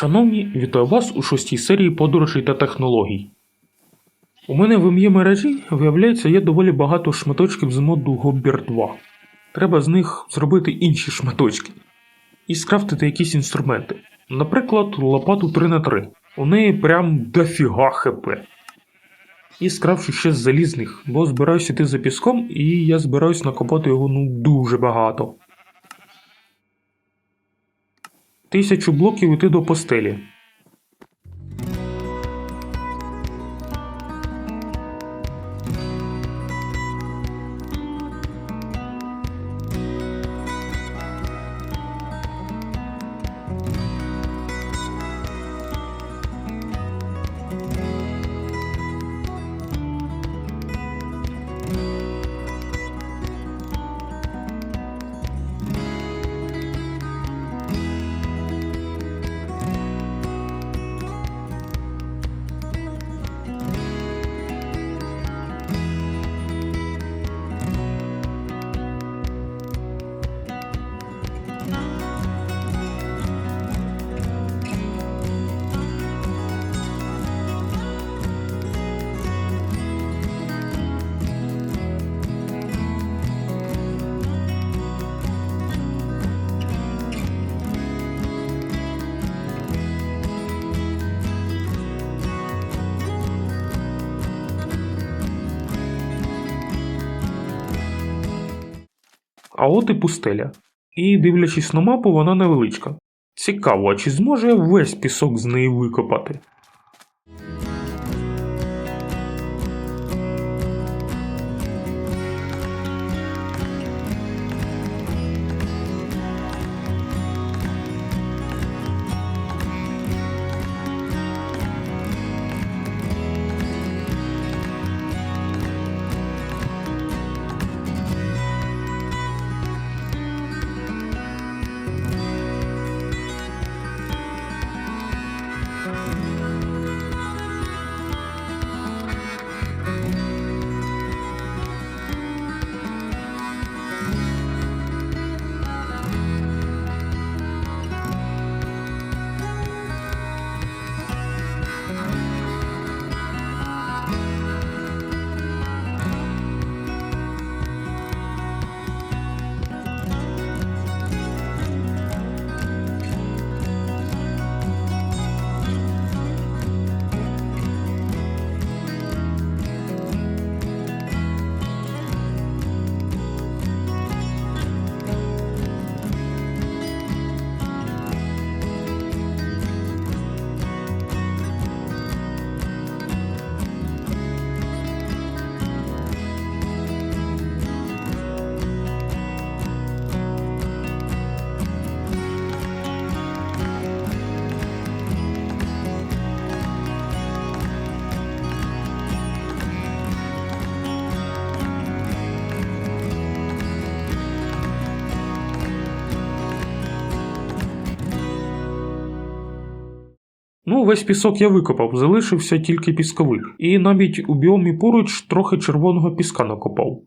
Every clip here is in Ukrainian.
Шановні, вітаю вас у шостій серії подорожей та технологій. У мене в ім'я мережі, виявляється, є доволі багато шматочків з моду Гоббір 2. Треба з них зробити інші шматочки і скрафтити якісь інструменти. Наприклад, лопату 3х3. У неї прям дофіга хп. І скрафчу ще з залізних, бо збираюся йти за піском, і я збираюсь накопати його ну дуже багато. Тисячу блоків іти до постелі. А от і пустеля. І, дивлячись на мапу, вона невеличка. Цікаво, а чи зможе весь пісок з неї викопати? Весь пісок я викопав, залишився тільки пісковик. І навіть у біомі поруч трохи червоного піска накопав.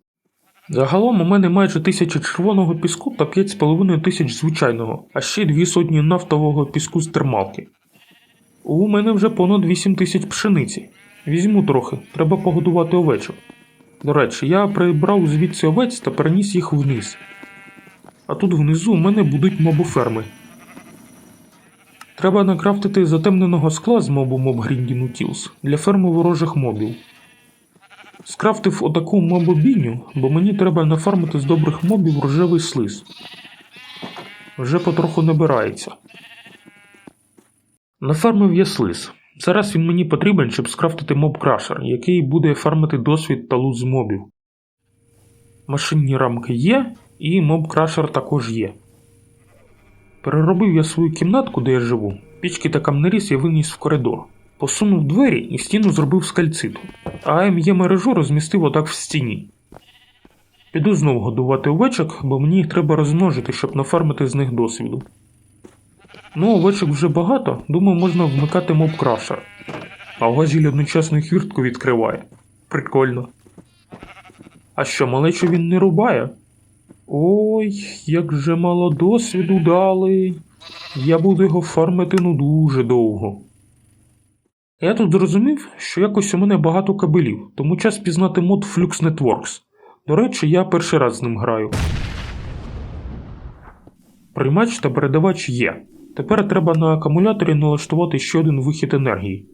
Загалом у мене майже тисяча червоного піску та 5,5 тисяч звичайного, а ще дві сотні нафтового піску з термалки. У мене вже понад 8 тисяч пшениці. Візьму трохи, треба погодувати овечок. До речі, я прибрав звідси овець та переніс їх вниз. А тут внизу у мене будуть мобоферми. Треба накрафтити затемненого скла з Mob Grinding Utils для ферми ворожих мобів. Скрафтив отаку мобобіню, бо мені треба нафармити з добрих мобів рожевий слиз. Вже потроху набирається. Нафармив я слиз. Зараз він мені потрібен, щоб скрафтити моб крашер, який буде фармити досвід та лут з мобів. Машинні рамки є, і моб крашер також є. Переробив я свою кімнатку, де я живу. Пічки та камнеріз я виніс в коридор. Посунув двері і стіну зробив з кальциту, а МЄ мережу розмістив отак в стіні. Піду знов годувати овечок, бо мені їх треба розмножити, щоб нафармити з них досвіду. Ну, овечок вже багато, думаю, можна вмикати моб крашер. А газіль одночасно хвіртку відкриває. Прикольно. А що, малечу він не рубає? Ой, як же мало досвіду дали. Я буду його фармити ну дуже довго. Я тут зрозумів, що якось у мене багато кабелів, тому час пізнати мод Flux Networks. До речі, я перший раз з ним граю. Приймач та передавач є. Тепер треба на акумуляторі налаштувати ще один вихід енергії.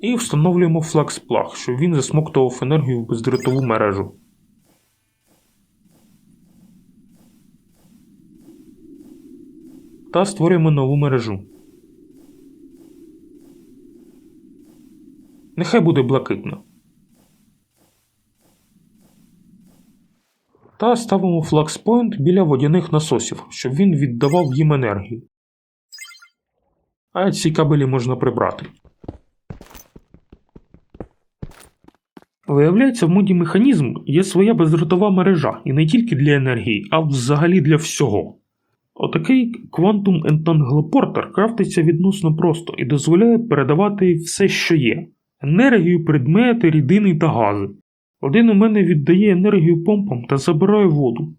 І встановлюємо Plug, щоб він засмоктував енергію в бездротову мережу. Та створюємо нову мережу. Нехай буде блакитно. Та ставимо флакспойнт біля водяних насосів, щоб він віддавав їм енергію. А ці кабелі можна прибрати. Виявляється, в моді механізм є своя бездротова мережа, і не тільки для енергії, а взагалі для всього. Отакий Entangle Porter крафтиться відносно просто і дозволяє передавати все, що є: енергію, предмети, рідини та гази. Один у мене віддає енергію помпам та забирає воду.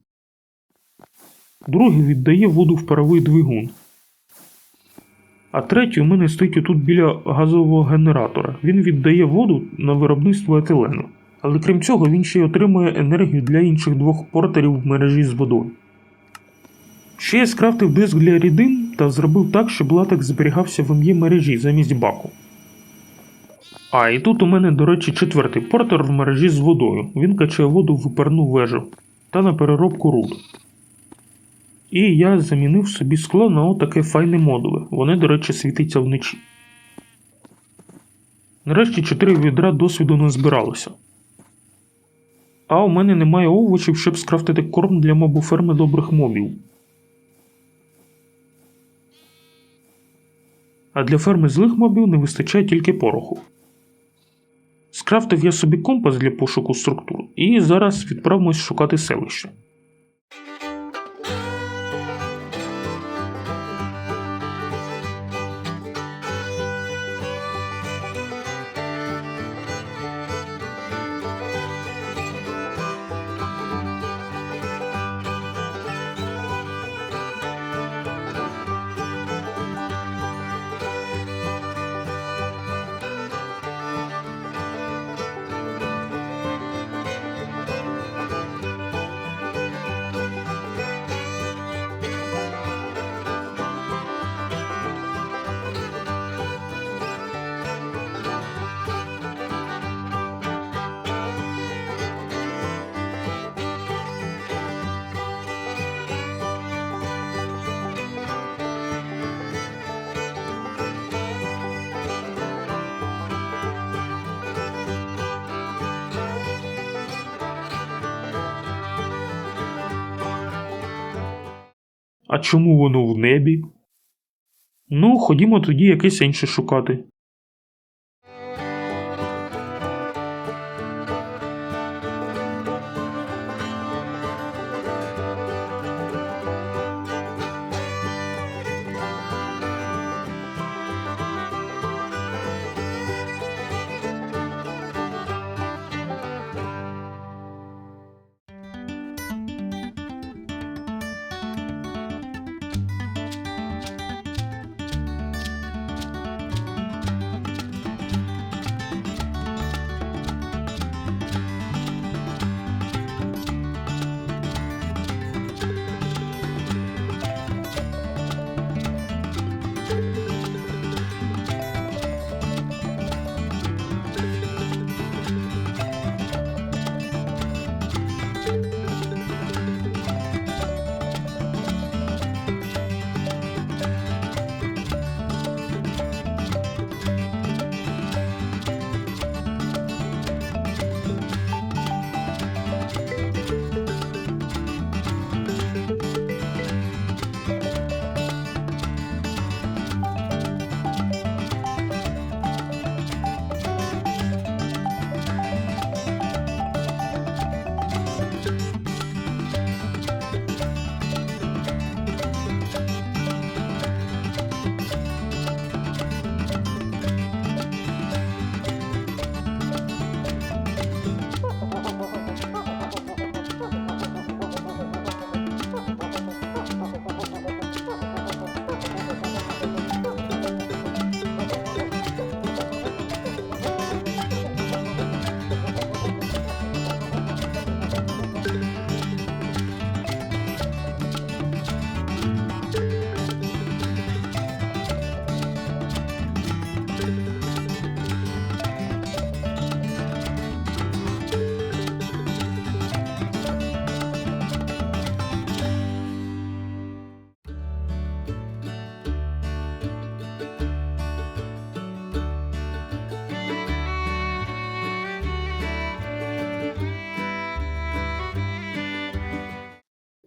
Другий віддає воду в паровий двигун. А третій у мене стоїть тут біля газового генератора. Він віддає воду на виробництво етилену. Але крім цього, він ще й отримує енергію для інших двох портерів в мережі з водою. Ще я скрафтив диск для рідин та зробив так, щоб латекс зберігався в ім'ї мережі замість баку. А, і тут у мене, до речі, четвертий портер в мережі з водою. Він качає воду в виперну вежу та на переробку руд. І я замінив собі скло на отаке файне модуле. Вони, до речі, світиться вночі. Нарешті 4 відра досвіду не збиралося. А у мене немає овочів, щоб скрафтити корм для мобоферми добрих мобів. А для ферми злих мобів не вистачає тільки пороху. Скрафтив я собі компас для пошуку структур і зараз відправимось шукати селище. А чому воно в небі? Ну, ходімо тоді якесь інше шукати.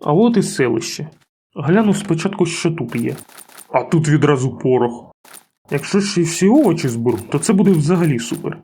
А от і селище. Гляну спочатку, що тут є. А тут відразу порох. Якщо ще й всі овочі зберу, то це буде взагалі супер.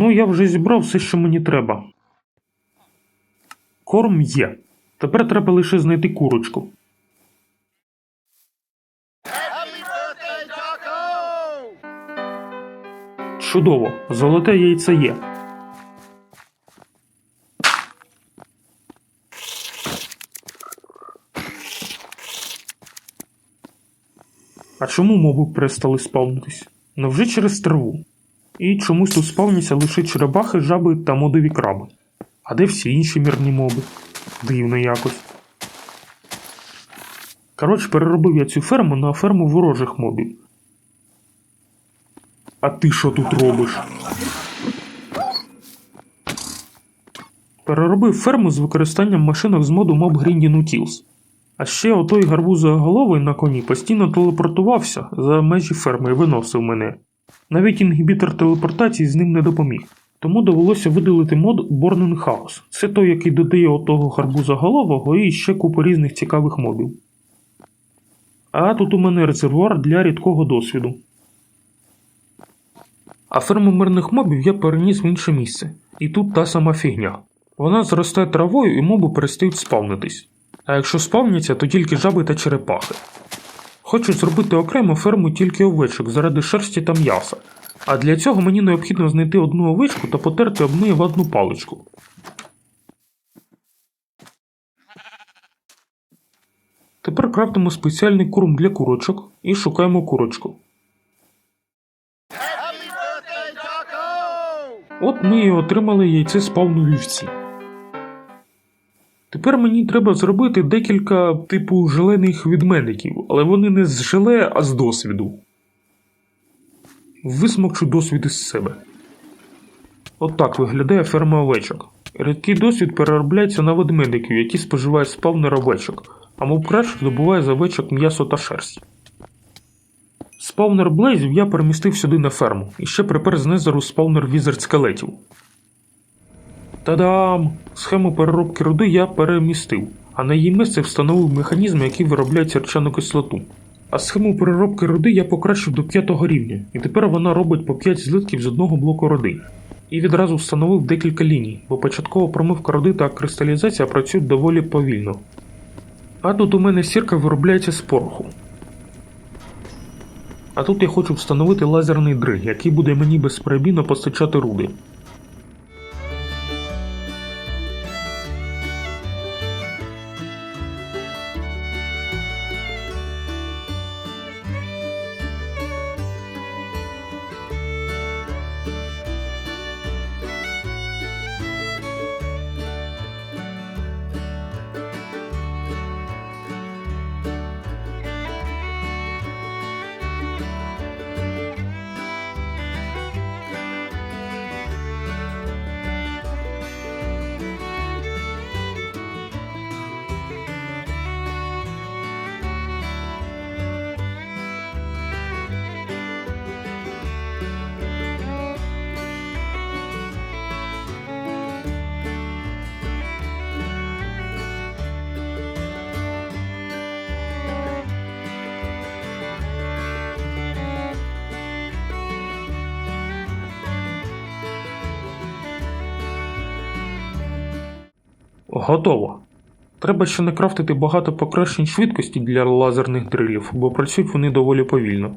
Ну, я вже зібрав все, що мені треба. Корм є. Тепер треба лише знайти курочку. Чудово, золоте яйце є. А чому моби перестали спавнитись? Невже через траву? І чомусь тут спавняться лише черепахи, жаби та модові краби. А де всі інші мірні моби? Дивно якось. Коротше, переробив я цю ферму на ферму ворожих мобів. А ти що тут робиш? Переробив ферму з використанням машинок з моду Mob Grinding Utils. А ще отой гарбузоголовий на коні постійно телепортувався за межі ферми і виносив мене. Навіть інгібітор телепортації з ним не допоміг. Тому довелося видалити мод Born House. Це той, який додає отого гарбузоголового і ще купу різних цікавих мобів. А тут у мене резервуар для рідкого досвіду. А ферму мирних мобів я переніс в інше місце. І тут та сама фігня. Вона зростає травою і моби перестають спавнитись. А якщо спавняться, то тільки жаби та черепахи. Хочу зробити окрему ферму тільки овечок заради шерсті та м'яса. А для цього мені необхідно знайти одну овечку та потерти об неї в одну паличку. Тепер крафтимо спеціальний корм для курочок і шукаємо курочку. От ми і отримали яйце спавну вівці. Тепер мені треба зробити декілька типу желених відменників, але вони не з желе, а з досвіду. Висмокчу досвід із себе. От виглядає ферма овечок. Рідкий досвід переробляється на ведмедиків, які споживають спавнер овечок, а мобкраш здобуває з овечок м'ясо та шерсть. Спавнер блейзів я перемістив сюди на ферму і ще припер з незеру спавнер візерд скелетів. Та-дам! Схему переробки руди я перемістив, а на її місце встановив механізм, який виробляє сірчану кислоту. А схему переробки руди я покращив до 5 рівня, і тепер вона робить по 5 злитків з одного блоку руди. І відразу встановив декілька ліній, бо початкова промивка руди та кристалізація працюють доволі повільно. А тут у мене сірка виробляється з пороху. А тут я хочу встановити лазерний дриг, який буде мені безперебійно постачати руди. Готово. Треба ще не крафтити багато покращень швидкості для лазерних дрилів, бо працюють вони доволі повільно.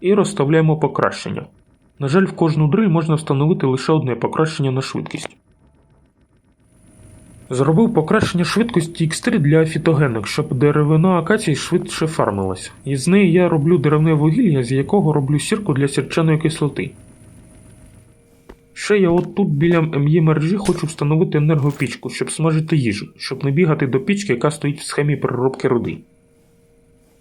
І розставляємо покращення. На жаль, в кожну дриль можна встановити лише одне покращення на швидкість. Зробив покращення швидкості X3 для фітогенок, щоб деревина акації швидше фармилась. І з неї я роблю деревне вугілля, з якого роблю сірку для сірчаної кислоти. Ще я от тут біля МЄ мережі хочу встановити енергопічку, щоб смажити їжу, щоб не бігати до пічки, яка стоїть в схемі переробки руди.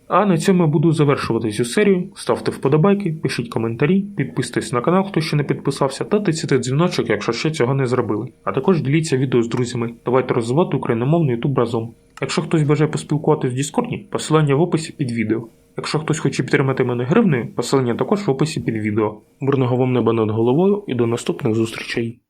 А на цьому я буду завершувати цю серію. Ставте вподобайки, пишіть коментарі, підписуйтесь на канал, хто ще не підписався, та тицяйте дзвіночок, якщо ще цього не зробили. А також діліться відео з друзями. Давайте розвивати україномовний ютуб разом. Якщо хтось бажає поспілкуватися в Діскорді, посилання в описі під відео. Якщо хтось хоче підтримати мене гривнею, посилання також в описі під відео. Мирного вам неба над головою і до наступних зустрічей.